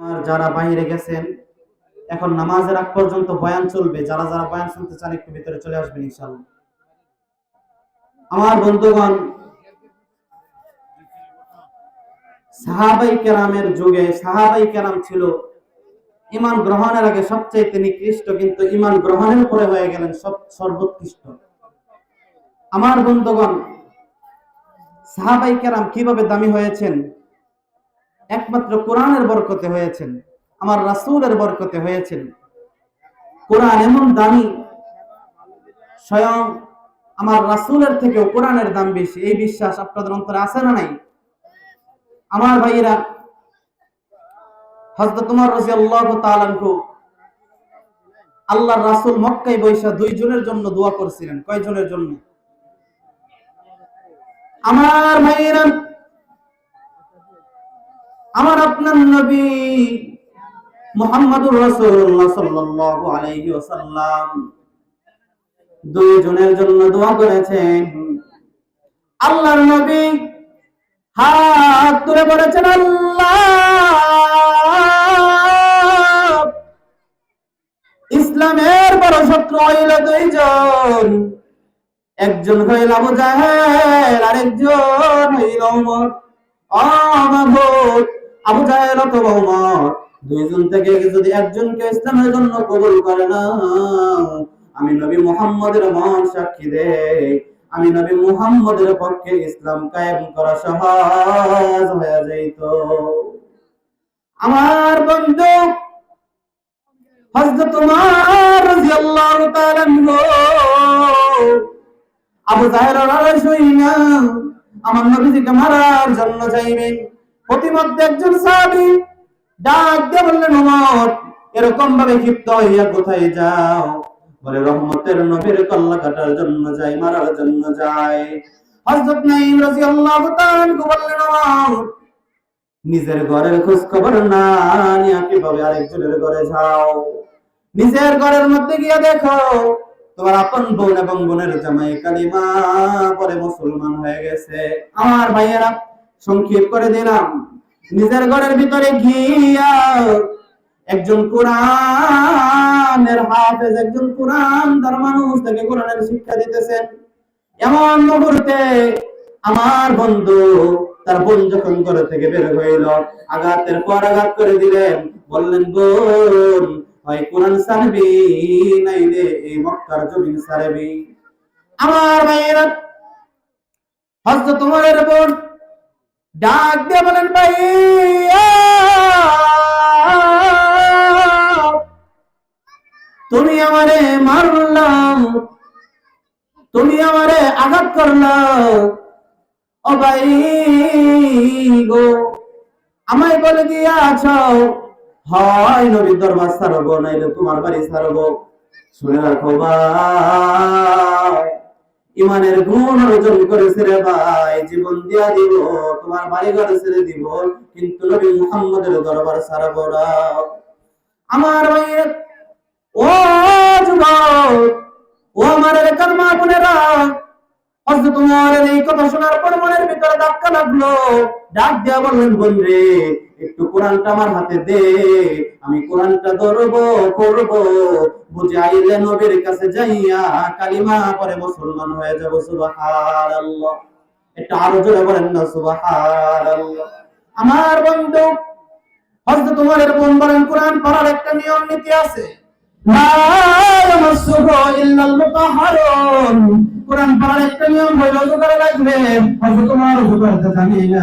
আর যারা বাইরে গেছেন, এখন নামাজের আগ পর্যন্ত বয়ান চলবে। যারা যারা বয়ান শুনতে চান, একটু ভিতরে চলে আসবেন ইনশাআল্লাহ। আমার বন্ধুগণ, সাহাবাই কেরামের যুগে, সাহাবাই কেরাম ছিল ইমান গ্রহণের আগে সবচেয়ে নিকৃষ্ট কিন্তু ইমান গ্রহণের পরে হয়ে গেলেন সব, সর্বোৎকৃষ্ট। আমার বন্ধুগণ, সাহাবাই কেরাম কীভাবে দামি হয়েছেন? একমাত্র কোরআনের বরকতে হয়েছেন, আমার রাসূলের বরকতে হয়েছেন। কোরআন এমন দামি, স্বয়ং আমার রাসূলের থেকেও কোরআনের দাম বেশি। এই বিশ্বাস আপনাদের অন্তরে আছে না নাই? আমার ভাইয়েরা, হযরত উমর রাদিয়াল্লাহু তাআলা আনহু আল্লাহর রাসূল মক্কায় বৈশা দুইজনের জন্য দোয়া করছিলেন। কয়জনের জন্য? আমার ভাইয়েরা আমার আপনার নবী মুহাম্মদুর রাসূলুল্লাহ সাল্লাল্লাহু আলাইহি ওয়াসাল্লাম। দুইজনের জন্য দোয়া করেছেন। আল্লাহর নবী হাত তুলে বলেছেন, আল্লাহ! ইসলামের বড় শত্রু হইল দুইজন। একজন হইল আবু জাহেল, আরেকজন হইল আবু জাহেল অথবা ওমর দুইজন থেকে যদি একজনকে ইসলামের জন্য কবুল করে না, আমি নবী মুহাম্মদের মহান সাক্ষী আমি নবী মুহাম্মদের পক্ষে ইসলাম কায়েম করা সহজ হয়ে যাইত আমার বন্ধু হযরত উমর রাদিয়াল্লাহু তাআলা আবু সালাম আমার নবীজিকে মারার জন্য যাইবেন প্রতিমধ্যে একজন সাহাবী ডাক দিয়ে বললেন ওমর এরকম ভাবে ক্ষিপ্ত হইয়া কোথায় যাও? বলে, রহমতের নবীর কল্লা কাটার জন্য যাই, মারার জন্য যাই। হযরত রাদিয়াল্লাহু তাআলা বললেন, ওমর, নিজের ঘরের খোঁজ খবর না নিয়ে কীভাবে আরেকজনের ঘরে যাও? নিজের ঘরের মধ্যে গিয়ে দেখো, তোমার আপন বোন এবং বোনের জামাই কালিমা পরে মুসলমান হয়ে গেছে। আমার ভাইয়েরা সংক্ষেপ করে দিলাম। নিজের ঘরের ভিতরে গিয়া একজন কোরআনের হাফেজ, একজন কোরআন তার মানুষ তাকে কোরআনের শিক্ষা দিতেছেন। এমন মুহূর্তে আমার বন্ধু তার বোন যখন ঘর থেকে বের হইল, আঘাতের পর আঘাত করে দিলেন। বললেন, বোন হয় কোরআন সারবি? নাইলে এই মক্কার জমিন সারবি? আমার ভাইয়েরা, হযরত উমরের বোন ডাক দিয়ে বলেন ভাই তুমি আমারে মারলাম, তুমি আমারে আঘাত করলাম। গো, আমায় বলে দিয়াছ, হয় নবীর দরবার সারবো নাইলে তোমার বাড়ি সারবো শুনে রাখো ভাই। ইমানের গুণ অর্জন করেছে রে ভাই, জীবন দিয়া দিব, তোমার বাড়ি ঘর ছেড়ে দিব, কিন্তু নবী মুহাম্মদের দরবার সারাবো না। আমার ভাই ও যুবক, ও আমার এলাকার বোনেরা হযরত উমরের এই কথা শোনার পর মনের ভিতরে ধাক্কা লাগল। ডাক দিয়া বললেন বোন রে একটু কোরআনটা আমার হাতে দে। আমি কোরআনটা ধরবো করব বুঝাইলে নবীর কাছে যাইয়া কালিমা পরে মুসলমান হয়ে যাব, সুবহানাল্লাহ। একটু আরও জোরে বলেন না, সুবহানাল্লাহ। আমার বন্ধু, হযরত উমরের বোন বলেন, কোরআন পড়ার একটা নিয়ম নীতি আছে। লা ইয়ামাসসুহু ইল্লাল মুতাহহারুন কোরআন পড়ার একটা নিয়ম হইল ওযু করা লাগবে হযরত উমর ওযু করতে জানি না।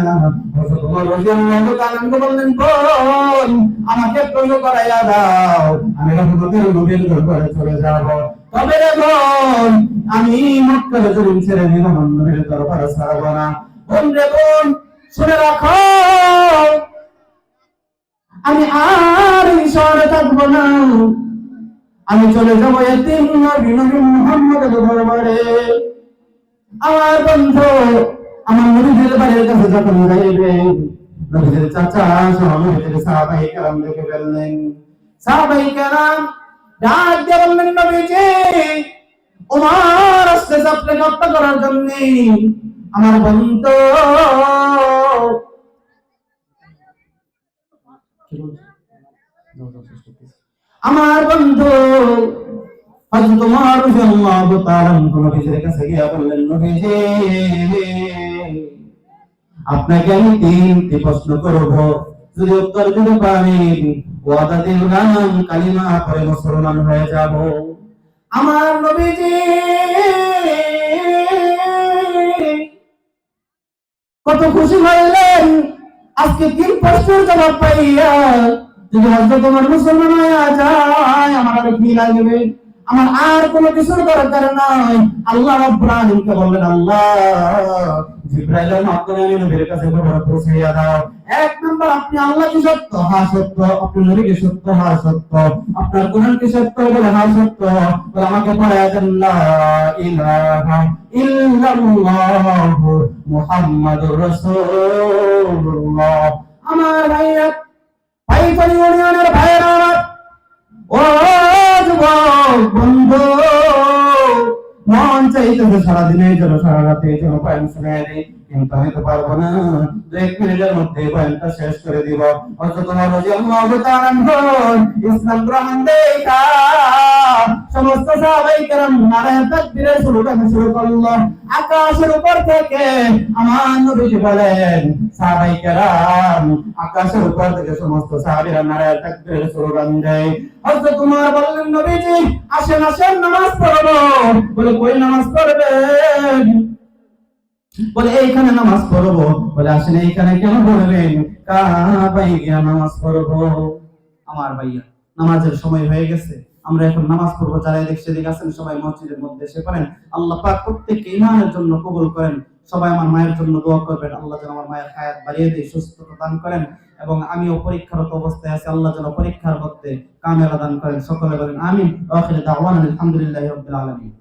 হযরত উমর রাদিয়াল্লাহু তাআলা আনহু বললেন বোন আমাকে ওযু করাইয়া দাও। আমি রহমতের নবীর দরবারে চলে যাব। তবে রে বোন, আমি মক্কার জমিন ছেড়ে নিলাম নবীর দরবারে ছাড়ব না। বোন রে বোন, শুনে রাখো, আমি আর শহরে থাকব না। আমি চলে যাব এতিম নবী নবী মুহাম্মদের দরবারে। আমার বন্ধু, আমার নবীদের বাড়ির কাছে যখন যাইবে নবীদের চাচা সহ নবীদের সাহাবাই কালাম দেখে সাহাবাই কালাম ডাক দিয়ে বললেন, নবীজি, ওমার আসছে আপনাকে হত্যা করার জন্য। আমার বন্ধু, কি? আমার বন্ধু হযরত উমর রাদিয়াল্লাহু তাআলা নবীজির কাছে গিয়ে বললেন, নবীজি, আপনাকে আমি তিনটি প্রশ্ন করব। যদি উত্তর দিতে পারেন, ওয়াদা দিলাম, কালিমা পরে মুসলমান হয়ে যাব। আমার নবীজি, কত খুশি হইলেন, আজকে তিন প্রশ্নের জবাব পাইয়া যদি হজরত তোমার মুসলমান হয়ে যায়, আমার আর কি লাগবে? আমার আর কোনো কিছুর দরকার নাই। আল্লাহ রাব্বুল আলামিনকে বললেন, আল্লাহ, জিব্রাইলের মাধ্যমে আমি নবীর কাছে খবর পৌঁছাইয়া দাও। এক নম্বর, আপনি আল্লাহ কি সত্য? হ্যাঁ সত্য। আপনি নবী কি সত্য? হ্যাঁ সত্য। আপনার কোরআন কি সত্য? বলে হ্যাঁ সত্য। বলে, আমাকে পড়ায় দেন, লা ইলাহা ইল্লাল্লাহ মুহাম্মাদুর রাসূলুল্লাহ। আমার ভাইয়া পাইকারি ইউনিয়নের ভাইয়েরা ও যুবক বন্ধু মন চাইতেছে সারাদিনের জন্য সারা রাতে জন্য পয়েন্ট শুনে দিই কিন্তু আমি তো পারব না। এক মিনিটের মধ্যে পয়েন্টটা শেষ করে দিব। অথচ তোমার ইসলাম গ্রহণ দেখা। সমস্ত সাহাবাই কেরাম নারায় তাকবীরের স্লোগান শুরু করল আকাশের উপর থেকে আমার নবীজি বলেন আকাশের উপর থেকে সমস্ত সাহাবীরা নারায় তাকবীরের স্লোগান দেয় হযরত তোমার বললেন নবীজি, আসেন আসেন, নামাজ পড়ব। বলে, কই নামাজ পড়বেন। বলে, এইখানে নামাজ পড়ব? বলে, আসেন, এইখানে কেন পড়বেন? কাবাই নামাজ পড়ব। আমার ভাইয়া, নামাজের সময় হয়ে গেছে। আমরা এখন নামাজ পড়ব। যারা এদিক সেদিক আছেন, সবাই মসজিদের মধ্যে এসে পড়েন। আল্লাহ পাক প্রত্যেককে ইমানের জন্য কবুল করেন। সবাই আমার মায়ের জন্য দোয়া করবেন। আল্লাহ যেন আমার মায়ের হায়াত বাড়িয়ে দিয়ে, সুস্থতা দান করেন এবং আমিও পরীক্ষারত অবস্থায় আছি। আল্লাহ যেন পরীক্ষার মধ্যে কামেলা দান করেন। সকলে বলেন দাওয়ানা আলহামদুলিল্লাহি আলামিন।